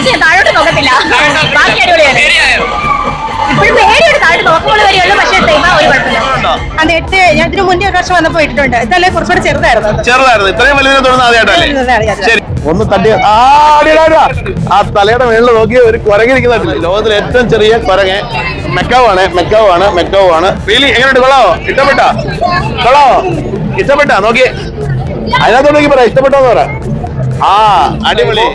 പക്ഷേ താഴോട്ട് നോക്കത്തില്ല. ബാക്കി അടിപൊളിയാണ്. ഇപ്പോഴും പേടിയുണ്ട് താഴോട്ട് നോക്കുമ്പോൾ വരെയുള്ളൂ പക്ഷേ തേമ ഒരു കുഴപ്പമില്ല. അത് എട്ട് ഞാൻ ഇതിന് മുന്നേ ഒരു വർഷം വന്നപ്പോ ഇട്ടിട്ടുണ്ട്. ഇതല്ലേ കുറച്ചുകൂടെ ചെറുതായിരുന്നു ചെറുതായിരുന്നു. ഇത്രയും വലുതിനെ തുടർന്ന് ആദ്യമായിട്ടല്ലേ. ശരി. ഒന്ന് തട്ടി. ആ അടിയെടാ, അടിയെടാ. ആ തലയുടെ മേളിൽ നോക്കി ഒരു കുരങ്ങിരിക്കുന്നുണ്ട് ലോകത്തിലെ ഏറ്റവും ചെറിയ കുരങ്ങ്. മെക്കാവ് ആണ് മെക്കാവ് ആണ് മെക്കാവ് ആണ് ഫീലി എങ്ങനെയുണ്ട്? കൊള്ളാവോ? ഇഷ്ടപ്പെട്ടാ? കൊള്ളാവോ? ഇഷ്ടപ്പെട്ടാ? നോക്കി അതിനകത്തോട്ട് നോക്കി പറ. ഇഷ്ടപ്പെട്ടോന്ന് പറ. ആ അടിപൊളി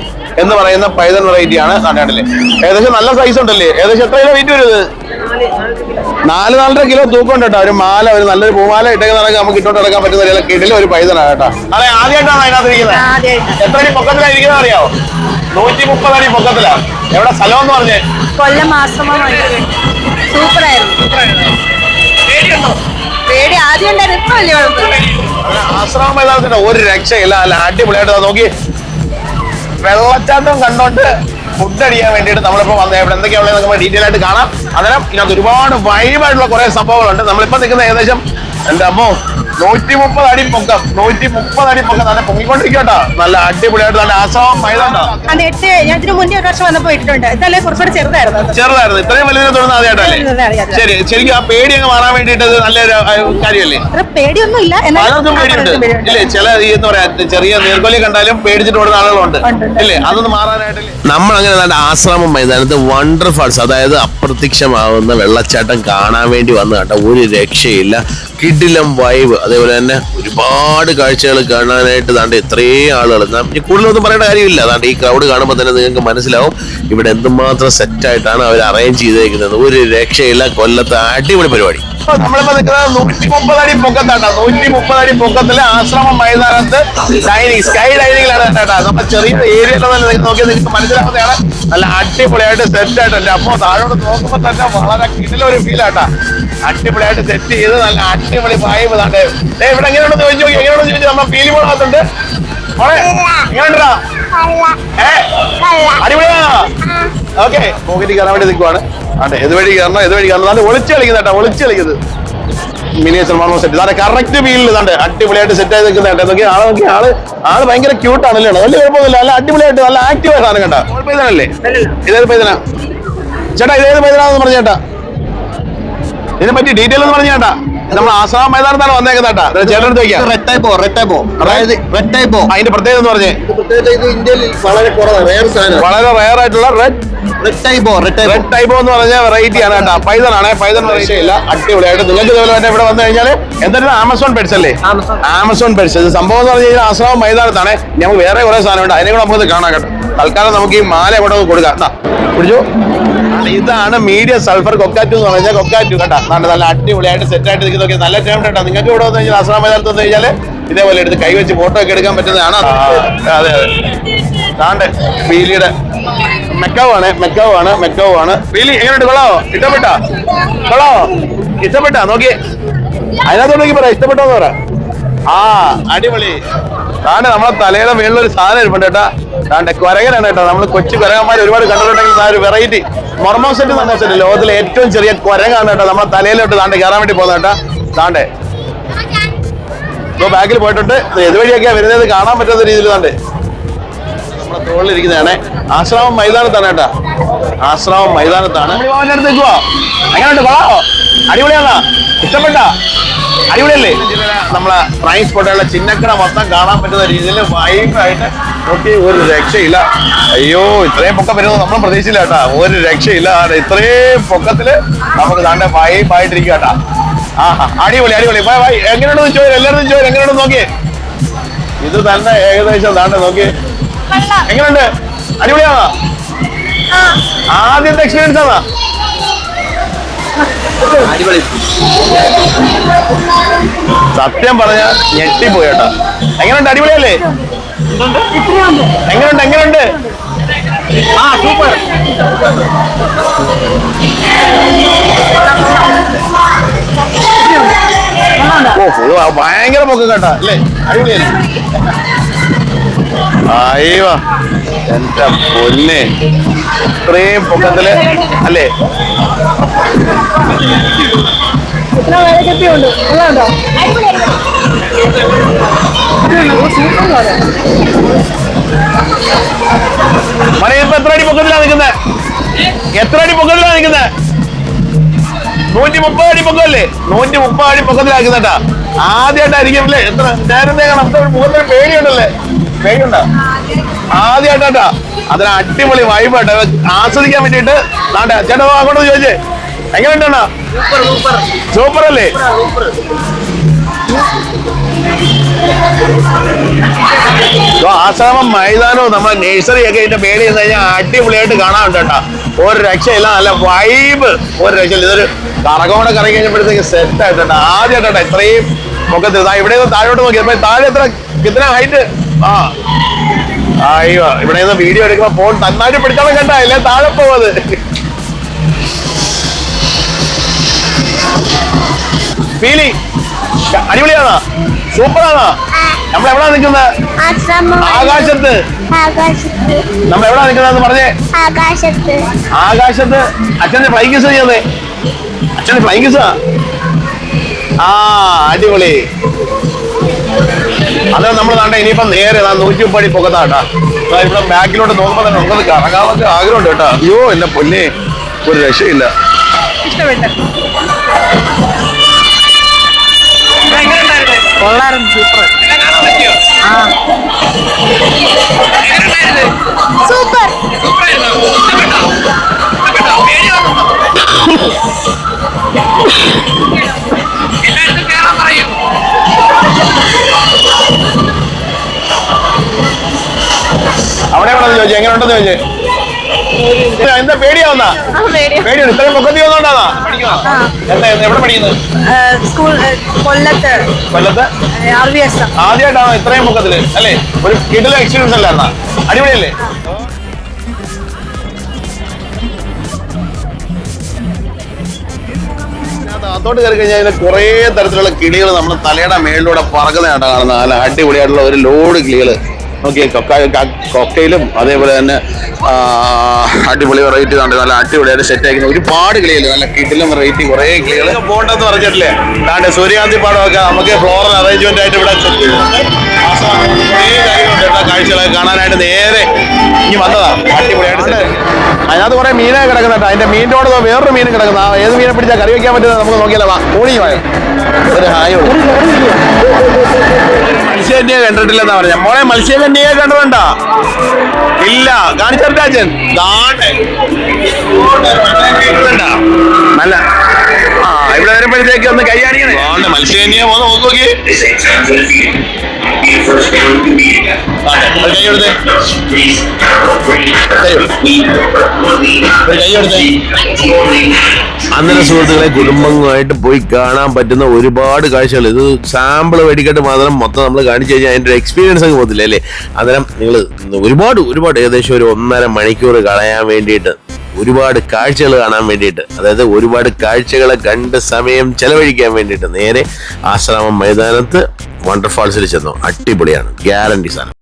എന്ന് പറയുന്ന പൈതൽ വെറൈറ്റി ആണ് നാട്ടിലെ ഏകദേശം നല്ല സൈസ് ഉണ്ടല്ലേ? ഏകദേശം എത്ര കിലോ വെയിറ്റ് വരും നാല് നാലര കിലോ തൂക്കം ഉണ്ട് കേട്ടോ. ഒരു മാല ഒരു നല്ലൊരു പൂമാല ഇട്ടേക്ക് നടക്കാൻ നമുക്ക് ഇട്ടോട്ട് നടക്കാൻ പറ്റുന്ന ഒരു കിടില ഒരു പൈതലാണ് കേട്ടോ. അതെ ആദ്യമായിട്ടാണ് അതിനകത്ത് ഇരിക്കുന്നത് എത്ര അടി പൊക്കത്തിലാണ് ഇരിക്കുന്നത് അറിയാവോ? നൂറ്റി മുപ്പത് അടി പൊക്കത്തിലാ. എവിടെ സ്ഥലം എന്ന് പറഞ്ഞേ? കൊല്ലം ആശ്രമം സൂപ്പറായിരുന്നു. പേടി ആദ്യം ഉണ്ടായിരുന്നു. ഇപ്പൊ വലിയ കുഴപ്പമില്ല. ആശ്രമ ഒരു രക്ഷയില്ല. അല്ല അടിപൊളിയായിട്ട് നോക്കി. വെള്ളച്ചാട്ടം കണ്ടോണ്ട് ഫുഡ് അടിക്കാൻ വേണ്ടിയിട്ട് നമ്മളിപ്പോ വന്നത് ഇവിടെ എന്തൊക്കെയാ നമുക്ക് ഡീറ്റെയിൽ ആയിട്ട് കാണാം. അന്നേരം ഇതിനകത്ത് ഒരുപാട് വൈബായിട്ടുള്ള കുറെ സംഭവങ്ങളുണ്ട്. നമ്മളിപ്പോ നിൽക്കുന്ന ഏകദേശം എന്റെ അമ്മോ? നൂറ്റി മുപ്പത് അടി പൊക്കം. നൂറ്റി മുപ്പത് അടി പൊക്കം. നല്ല പൊങ്ങിക്കൊണ്ടിരിക്കട്ടോ നല്ല അടിപൊളിയായിട്ട് നല്ല ആശ്രമം മൈതാനം അത് എട്ട് ഞാൻ ഇതിന് മുന്നേ ഒരു വർഷം വന്നപ്പോ ഇട്ടിട്ടുണ്ട്. ഇതല്ലേ കുറച്ചുകൂടെ ചെറുതായിരുന്നു ചെറുതായിരുന്നു. ഇത്രയും വലുതിനെ തുടർന്ന് ആദ്യമായിട്ടല്ലേ. ശരി ശരിക്കും ആ പേടി അങ്ങ് മാറാൻ വേണ്ടിയിട്ട് ഇത് നല്ലൊരു കാര്യമല്ലേ? പേടിയൊന്നും ഇല്ല പലർക്കും പേടിയുണ്ട്. ഇല്ലേ ചില ഈ എന്താ പറയാ ചെറിയ നീർക്കൊല്ലി കണ്ടാലും പേടിച്ചിട്ട് ഓടുന്ന ആളുകളുണ്ട്. ഉണ്ട്. ഇല്ലേ അതൊന്നും മാറാനായിട്ടില്ലേ? നമ്മൾ അങ്ങനെ നല്ല ആശ്രമം മൈതാനത്ത് വണ്ടർ ഫാൾസ് അതായത് അപ്രത്യക്ഷമാവുന്ന വെള്ളച്ചാട്ടം കാണാൻ വേണ്ടി വന്നു കേട്ടോ ഒരു രക്ഷയില്ല. കിഡിലം വൈബ് അതേപോലെ തന്നെ ഒരുപാട് കാഴ്ചകൾ കാണാനായിട്ട് താണ്ട് ഇത്രയും ആളുകൾ. കൂടുതലൊന്നും പറയേണ്ട കാര്യമില്ല. അതാണ്ട് ഈ ക്രൗഡ് കാണുമ്പോൾ തന്നെ നിങ്ങൾക്ക് മനസ്സിലാവും ഇവിടെ എന്തുമാത്രം സെറ്റായിട്ടാണ് അവർ അറേഞ്ച് ചെയ്തേക്കുന്നത്. ഒരു രക്ഷയില്ല. കൊല്ലത്തെ അടിപൊളി പരിപാടി. നമ്മളിപ്പോ നിൽക്കുന്നത് നൂറ്റി മുപ്പത് അടി പൊക്കത്താട്ടാ. നൂറ്റി മുപ്പത് അടി പൊക്കത്തിൽ ആശ്രമ മൈതാനത്ത് ഡൈനിങ് സ്കൈ ഡൈനിങ്ങിലാണ് കേട്ടോ. നമ്മുടെ ചെറിയ ഏരിയ നോക്കി നിങ്ങൾക്ക് മനസ്സിലാവുന്നതാണ്. നല്ല അടിപൊളിയായിട്ട് സെറ്റ് ആയിട്ടുണ്ട്. അപ്പൊ താഴോട്ട് നോക്കുമ്പോ തന്നെ വളരെ കിടിലൊരു ഫീൽ ആട്ടാ. അടിപൊളിയായിട്ട് സെറ്റ് ചെയ്ത് നല്ല അടിപൊളി വൈബ് ദേ ഇവിടെ എങ്ങനെയാണെന്ന് ചോദിച്ചു നോക്കി. എങ്ങനെയാണെന്ന് ചോദിച്ചു നമ്മുടെ പോകാത്തുണ്ട് മോളെ എങ്ങനെയുണ്ടാ ഏ? അടിപൊളിയാണോ? ഓക്കെ. പോക്കറ്റിൽ കയറാൻ വേണ്ടി നിൽക്കുവാണ്. അതെ ഏത് വഴി കയറണം? ഏത് വഴി കയറണം? നല്ല ഒളിച്ച് കളിക്കുന്ന കേട്ടോ ഒളിച്ച് കളിക്കുന്നത് മിനിയേച്ചർ മാർമോ സെറ്റ് അതെ കറക്റ്റ് വീലിൽ ഇതാണ്ട് അടിപൊളിയായിട്ട് സെറ്റ് ആയി നിൽക്കുന്ന കേട്ടോ. നോക്കി ആൾ നോക്കി ആൾ ആൾ ഭയങ്കര ക്യൂട്ട് ആണല്ലേ വലിയ കുഴപ്പമൊന്നുമില്ല. നല്ല അടിപൊളിയായിട്ട് നല്ല ആക്റ്റീവ് ആയിട്ടാണ് കേട്ടോ. പൈതനല്ലേ ഇതേത് പൈതന ചേട്ടാ ഇതേത് പൈതനാന്ന് പറഞ്ഞ ചേട്ടാ. ഇതിനെ പറ്റി ഡീറ്റെയിൽ എന്ന് പറഞ്ഞ ചേട്ടാ. നമ്മൾ ആസാം മൈതാനത്താണ് വന്നേക്കുന്നത് കേട്ടാ. ചേട്ടൻ റെഡ് ടൈപ്പോ റെഡ് ടൈപ്പോ അതായത് റെഡ് ടൈപ്പോ അതിന്റെ പ്രത്യേകത എന്ന് പറഞ്ഞേ. പ്രത്യേകത ഇത് ഇന്ത്യയിൽ വളരെ കുറവാണ് സാധനം വളരെ റയർ ആയിട്ടുള്ള റെഡ് റെഡ് ടൈപ്പോ റെഡ് ടൈബോ എന്ന് പറഞ്ഞ വെറൈറ്റി ആണ് കേട്ടോ. പൈതൺ ആണ്. പൈതൺ വെറൈറ്റി ഇല്ല. അടിപൊളിയായിട്ട്. നിങ്ങൾക്ക് ഇതുപോലെ തന്നെ ഇവിടെ വന്നു കഴിഞ്ഞാൽ എന്തായാലും ആമസോൺ പെഡ്സ് അല്ലേ? ആമസോൺ പെഡ്സ് ഇത് സംഭവം എന്ന് പറഞ്ഞു കഴിഞ്ഞാൽ ആശ്രമം മൈതാനത്താണ്. നമുക്ക് വേറെ കുറെ സാധനമുണ്ട്. അതിനെ കൂടെ നമുക്ക് കാണാം കേട്ടോ. തൽക്കാലം നമുക്ക് ഈ മാല ഇവിടെ കൊടുക്കാം. പിടിച്ചു. ഇതാണ് മീഡിയം സൾഫർ കൊക്കാറ്റു എന്ന് പറഞ്ഞാൽ കൊക്കാറ്റു കേട്ടോ. നല്ല നല്ല അടിപൊളിയായിട്ട് സെറ്റ് ആയിട്ട് നിൽക്കുന്നതൊക്കെ നല്ല ടൈം കേട്ടോ. നിങ്ങൾക്ക് ഇവിടെ വന്നു കഴിഞ്ഞാൽ ആശ്രമ മൈതാനത്ത് വന്നു കഴിഞ്ഞാൽ ഇതേപോലെ എടുത്ത് കൈ വെച്ച് ഫോട്ടോ ഒക്കെ എടുക്കാൻ പറ്റുന്നതാണ് അതെ. അതെ താണ്ട് ഫീലിയുടെ മെക്കാവ് ആണ് മെക്കാവ് ആണ് മെക്കാവ് ആണ് ഫീലി എങ്ങനെയുണ്ട്? കൊള്ളാവോ? ഇഷ്ടപ്പെട്ടാ? കൊള്ളാവോ? ഇഷ്ടപ്പെട്ടാ? നോക്കി അതിനകത്തോട്ട് നോക്കി പറ ഇഷ്ടപ്പെട്ടോന്ന് പറ. ആ അടിപൊളി. താണ്ട് നമ്മളെ തലയുടെ മേളിൽ ഒരു സാധനം ഇരിപ്പുണ്ട് കേട്ടാ. താണ്ട് കുരകനാണ് കേട്ടോ. നമ്മൾ കൊച്ചു കുരകന്മാർ ഒരുപാട് കണ്ടിട്ടുണ്ടെങ്കിൽ ആ ഒരു വെറൈറ്റി മൊർമോസെറ്റ് പറഞ്ഞ ലോകത്തിലെ ഏറ്റവും ചെറിയ കുരങ്ങാണ് കേട്ടോ. നമ്മളെ തലയിലോട്ട് താണ്ട് കയറാൻ വേണ്ടി പോകുന്ന കേട്ടാ. താണ്ടേ ഇപ്പൊ ബാക്കിൽ പോയിട്ടുണ്ട്. ഇത് ഏതുവഴിയൊക്കെയാ വരുന്നത്? കാണാൻ പറ്റാത്ത രീതിയിൽ തന്നെ നമ്മുടെ തോളിലിരിക്കുന്നതാണ്. ആശ്രമം മൈതാനത്താണ് കേട്ടാ. ആശ്രമം മൈതാനത്താണ്. അടുത്ത് നിൽക്കുവോ എങ്ങനെയുണ്ട്? കൊള്ളാവോ അടിപൊളിയാണോ? ഇഷ്ടപ്പെട്ട? അടിപൊളിയല്ലേ? നമ്മളെ പ്രൈസ് സ്പോട്ടുള്ള ചിന്നക്കട മൊത്തം കാണാൻ പറ്റുന്ന രീതിയിൽ വൈബായിട്ട് നോക്കി ഒരു രക്ഷയില്ല. അയ്യോ ഇത്രയും പൊക്കം വരുന്നത് നമ്മൾ പ്രതീക്ഷിച്ചില്ല കേട്ടാ. ഒരു രക്ഷയില്ല. ഇത്രയും പൊക്കത്തിൽ നമുക്ക് താണ്ടെ വൈബായിട്ടിരിക്കുക കേട്ടാ. ആഹാ അടിപൊളി അടിപൊളി. ബൈ ബൈ എങ്ങനെയുണ്ടെന്ന് ചോദിച്ചു? എല്ലാവരും ചോദിച്ചു? എങ്ങനെയുണ്ടെന്ന് നോക്കിയേ ഇത് തന്നെ ഏകദേശം താണ്ടെ നോക്കിയേ എങ്ങനെയുണ്ട്? അടിപൊളിയാണോ? ആദ്യത്തെ എക്സ്പീരിയൻസ് ആണോ? അടിപൊളി. സത്യം പറഞ്ഞ ഞെട്ടിപ്പോയി കേട്ടോ. എങ്ങനെയുണ്ട്? അടിപൊളിയല്ലേ? എങ്ങനെയുണ്ട്? എങ്ങനെയുണ്ട്? ആ സൂപ്പർ. ഓ ഭയങ്കര പൊക്കം കേട്ടാ. അല്ലേ? അടിപൊളിയല്ലേ? അയ്യോ എന്റെ പൊന്നെ. ഇത്രയും പൊക്കത്തിൽ അല്ലേ? മണി ഇപ്പൊ എത്ര അടി പൊക്കത്തിലാണ് നിൽക്കുന്നത് എത്ര അടി പൊക്കത്തിലാ നിൽക്കുന്നത് നൂറ്റി മുപ്പത് അടി പൊക്കമല്ലേ? നൂറ്റി മുപ്പത് അടി ആദ്യമായിട്ടായിരിക്കും അല്ലേ? എത്ര? നേരത്തെ കാണാം. മുഖത്തിന് പേടിയുണ്ടല്ലേ? പേടിയുണ്ടോ? ആദ്യമായിട്ടാ അതിന് അടിപൊളി വൈബായിട്ട് ആസ്വദിക്കാൻ വേണ്ടിയിട്ട് നാട്ടെ ചേട്ടാ അങ്ങോട്ട് ചോദിച്ചേ. എങ്ങനെയുണ്ടോ സൂപ്പർ അല്ലേ ആശ്രമം മൈതാനവും നമ്മുടെ നഴ്സറി ഒക്കെ ഇതിന്റെ പേര് ചെയ്ത് കഴിഞ്ഞാൽ അടിപൊളിയായിട്ട് കാണാറുണ്ട് കേട്ടോ. ഒരു രക്ഷയില്ല നല്ല വൈബ് ഒരു രക്ഷയില്ല. ഇതൊരു കറകോടെ കറങ്ങി കഴിഞ്ഞപ്പോഴത്തേക്ക് സെറ്റ് ആയിട്ടുണ്ട് ആദ്യമായിട്ടാ ഇത്രയും മുഖത്ത് ഇവിടെ നിന്ന് താഴോട്ട് നോക്കി. താഴെ എത്ര ഇത്ര ഹൈറ്റ് ആ. അയ്യോ ഇവിടെ നിന്ന് വീഡിയോ എടുക്കുമ്പോ ഫോൺ നന്നായിട്ട് പിടിച്ചാലും കണ്ട അല്ലേ താഴെ പോവത്. ഫീലിംഗ് അടിപൊളിയാണോ? സൂപ്പറാണോ. നമ്മൾ എവിടാ നിൽക്കുന്നത് ആകാശത്ത്. നമ്മൾ എവിടാ നിൽക്കുന്നത് പറഞ്ഞേ. ആകാശത്ത്. ആകാശത്ത്. അച്ഛന്റെ ഫ്ലൈ കിസ് ചെയ്യുന്നേ അച്ഛന്റെ ഫ്ലൈ കിസാ ആ അടിപൊളി. അത് നമ്മൾ കണ്ട ഇനിയിപ്പം നേരെ നൂറ്റി മുപ്പടി പൊക്കത്താട്ടാ ഇവിടെ ബാക്കിലോട്ട് നോക്കുമ്പോ തന്നെ നമുക്കത് കറങ്ങാമൊക്കെ ആഗ്രഹമുണ്ട് കേട്ടോ. അയ്യോ എന്റെ പൊന്നെ. ഒരു രക്ഷയില്ല. ഇഷ്ടപ്പെട്ടു. എവിടെ ചോദിച്ചു? എങ്ങനെ ഉണ്ടെന്ന് ചോദിച്ചു എന്താ പേടിയാവുന്ന പേടിയുണ്ട്. ഇത്രയും പൊക്കത്തി വന്നോണ്ടാന്നാ എന്താ എവിടെ പഠിക്കുന്നത് സ്കൂൾ കൊല്ലത്ത്. ആദ്യമായിട്ടാണോ ഇത്രയും പൊക്കത്തിൽ? അല്ലേ? ഒരു കിടില എക്സ്പീരിയൻസ് അല്ലായിരുന്ന അടിപൊളിയല്ലേ? അതോട്ട് അകത്തോട്ട് കയറി കഴിഞ്ഞാൽ അതിന് കുറേ തരത്തിലുള്ള കിളികൾ നമ്മുടെ തലയുടെ മേളിലൂടെ പറക്കുന്നതായിട്ടാണ് കാണുന്നത്. നല്ല അടിപൊളിയായിട്ടുള്ള ഒരു ലോഡ് കിളികൾ നോക്കിയേ കൊക്ക ക- കൊക്കയിലും അതേപോലെ തന്നെ അടിപൊളി വെറൈറ്റി ഉണ്ട് നല്ല അടിപൊളിയായിട്ട് സെറ്റ് ആക്കുന്ന ഒരുപാട് കിളികൾ നല്ല കിടിലും വെറൈറ്റി കുറേ കിളികൾ പോകണ്ടെന്ന് പറഞ്ഞിട്ടില്ലേ? സൂര്യകാന്തി പാടമൊക്കെ നമുക്ക് ഫ്ലോറൽ അറേഞ്ച്മെന്റ് ആയിട്ട് ഇവിടെ കാഴ്ചകളൊക്കെ കാണാനായിട്ട് നേരെ ഇനി വന്നതാ. അടിപൊളിയായിട്ട്. അതിനകത്ത് കുറെ മീനൊക്കെ കിടക്കുന്നുണ്ട്. അതിന്റെ മീനോട് വേറൊരു മീൻ കിടക്കുന്ന. ഏത് മീനെ പിടിച്ചാൽ കറി വെക്കാൻ പറ്റുന്നത് നമുക്ക് നോക്കിയാലോ? വാ ഓടി വായോ. ഒരു ഹായോ മത്സ്യകന്യെ കണ്ടിട്ടില്ലെന്നാ പറഞ്ഞ. മോളെ മത്സ്യകന്യെ കണ്ടിട്ടുണ്ടോ? ഇല്ല. കണ്ടിട്ടുണ്ടോ? നല്ല. ആ ഇവിടെ വരുമ്പോഴത്തേക്ക് ഒന്ന് കൈ കാണിക്കണേ. മത്സ്യകന്യെ പോന്ന് നോക്കി കൈ കൊടുത്തേ കൈ കൊടുത്തേ അങ്ങനെ സുഹൃത്തുക്കളെ കുടുംബങ്ങളുമായിട്ട് പോയി കാണാൻ പറ്റുന്ന ഒരുപാട് കാഴ്ചകൾ. ഇത് സാമ്പിൾ മേടിക്കട്ട് മാത്രം മൊത്തം നമ്മൾ കാണിച്ചു കഴിഞ്ഞാൽ അതിന്റെ ഒരു എക്സ്പീരിയൻസ് അങ്ങ് പോകത്തില്ല അല്ലേ? അന്നേരം നിങ്ങൾ ഒരുപാട് ഒരുപാട് ഏകദേശം ഒരു ഒന്നര മണിക്കൂർ കളയാൻ വേണ്ടിയിട്ട് ഒരുപാട് കാഴ്ചകൾ കാണാൻ വേണ്ടിയിട്ട് അതായത് ഒരുപാട് കാഴ്ചകളെ കണ്ട് സമയം ചെലവഴിക്കാൻ വേണ്ടിയിട്ട് നേരെ ആശ്രമം മൈതാനത്ത് വണ്ടർഫാൾസിൽ ചെന്നു. അടിപൊളിയാണ്. ഗ്യാരണ്ടി സാധനം.